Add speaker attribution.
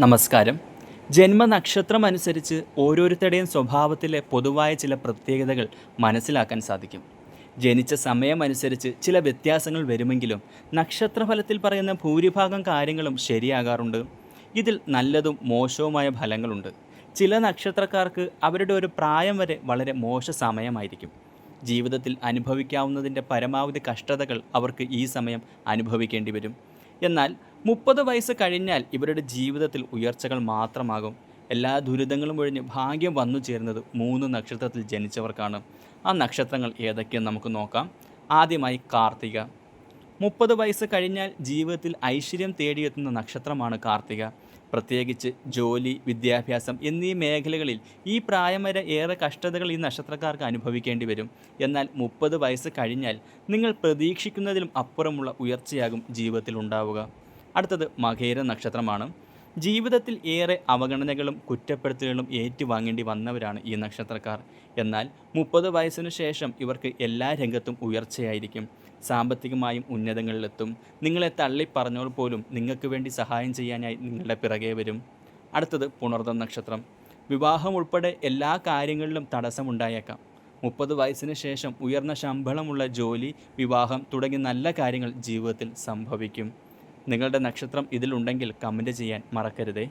Speaker 1: നമസ്കാരം. ജന്മനക്ഷത്രം അനുസരിച്ച് ഓരോരുത്തരുടെയും സ്വഭാവത്തിലെ പൊതുവായ ചില പ്രത്യേകതകൾ മനസ്സിലാക്കാൻ സാധിക്കും. ജനിച്ച സമയമനുസരിച്ച് ചില വ്യത്യാസങ്ങൾ വരുമെങ്കിലും നക്ഷത്രഫലത്തിൽ പറയുന്ന ഭൂരിഭാഗം കാര്യങ്ങളും ശരിയാകാറുണ്ട്. ഇതിൽ നല്ലതും മോശവുമായ ഫലങ്ങളുണ്ട്. ചില നക്ഷത്രക്കാർക്ക് അവരുടെ ഒരു പ്രായം വരെ വളരെ മോശ സമയമായിരിക്കും. ജീവിതത്തിൽ അനുഭവിക്കാവുന്നതിന്റെ പരമാവധി കഷ്ടതകൾ അവർക്ക് ഈ സമയം അനുഭവിക്കേണ്ടി വരും. എന്നാൽ മുപ്പത് വയസ്സ് കഴിഞ്ഞാൽ ഇവരുടെ ജീവിതത്തിൽ ഉയർച്ചകൾ മാത്രമാകും. എല്ലാ ദുരിതങ്ങളും ഒഴിഞ്ഞ് ഭാഗ്യം വന്നു ചേരുന്നത് മൂന്ന് നക്ഷത്രത്തിൽ ജനിച്ചവർക്കാണ്. ആ നക്ഷത്രങ്ങൾ ഏതൊക്കെയെന്ന് നമുക്ക് നോക്കാം. ആദ്യമായി കാർത്തിക. മുപ്പത് വയസ്സ് കഴിഞ്ഞാൽ ജീവിതത്തിൽ ഐശ്വര്യം തേടിയെത്തുന്ന നക്ഷത്രമാണ് കാർത്തിക. പ്രത്യേകിച്ച് ജോലി വിദ്യാഭ്യാസം എന്നീ മേഖലകളിൽ ഈ പ്രായം വരെ ഏറെ കഷ്ടതകൾ ഈ നക്ഷത്രക്കാർക്ക് അനുഭവിക്കേണ്ടി വരും. എന്നാൽ മുപ്പത് വയസ്സ് കഴിഞ്ഞാൽ നിങ്ങൾ പ്രതീക്ഷിക്കുന്നതിലും അപ്പുറമുള്ള ഉയർച്ചയാകും ജീവിതത്തിൽ ഉണ്ടാവുക അടുത്തത് മകേര നക്ഷത്രമാണ്. ജീവിതത്തിൽ ഏറെ അവഗണനകളും കുറ്റപ്പെടുത്തലുകളും ഏറ്റുവാങ്ങേണ്ടി വന്നവരാണ് ഈ നക്ഷത്രക്കാർ. എന്നാൽ മുപ്പത് വയസ്സിനു ശേഷം ഇവർക്ക് എല്ലാ രംഗത്തും ഉയർച്ചയായിരിക്കും. സാമ്പത്തികമായും ഉന്നതങ്ങളിലെത്തും. നിങ്ങളെ തള്ളി പറഞ്ഞോൾ പോലും നിങ്ങൾക്ക് വേണ്ടി സഹായം ചെയ്യാനായി നിങ്ങളുടെ പിറകെ വരും. അടുത്തത് പുണർദ നക്ഷത്രം. വിവാഹം ഉൾപ്പെടെ എല്ലാ കാര്യങ്ങളിലും തടസ്സമുണ്ടായേക്കാം. മുപ്പത് വയസ്സിന് ശേഷം ഉയർന്ന ശമ്പളമുള്ള ജോലി വിവാഹം തുടങ്ങി നല്ല കാര്യങ്ങൾ ജീവിതത്തിൽ സംഭവിക്കും. നിങ്ങളുടെ നക്ഷത്രം ഇതിലുണ്ടെങ്കിൽ കമന്റ് ചെയ്യാൻ മറക്കരുതേ.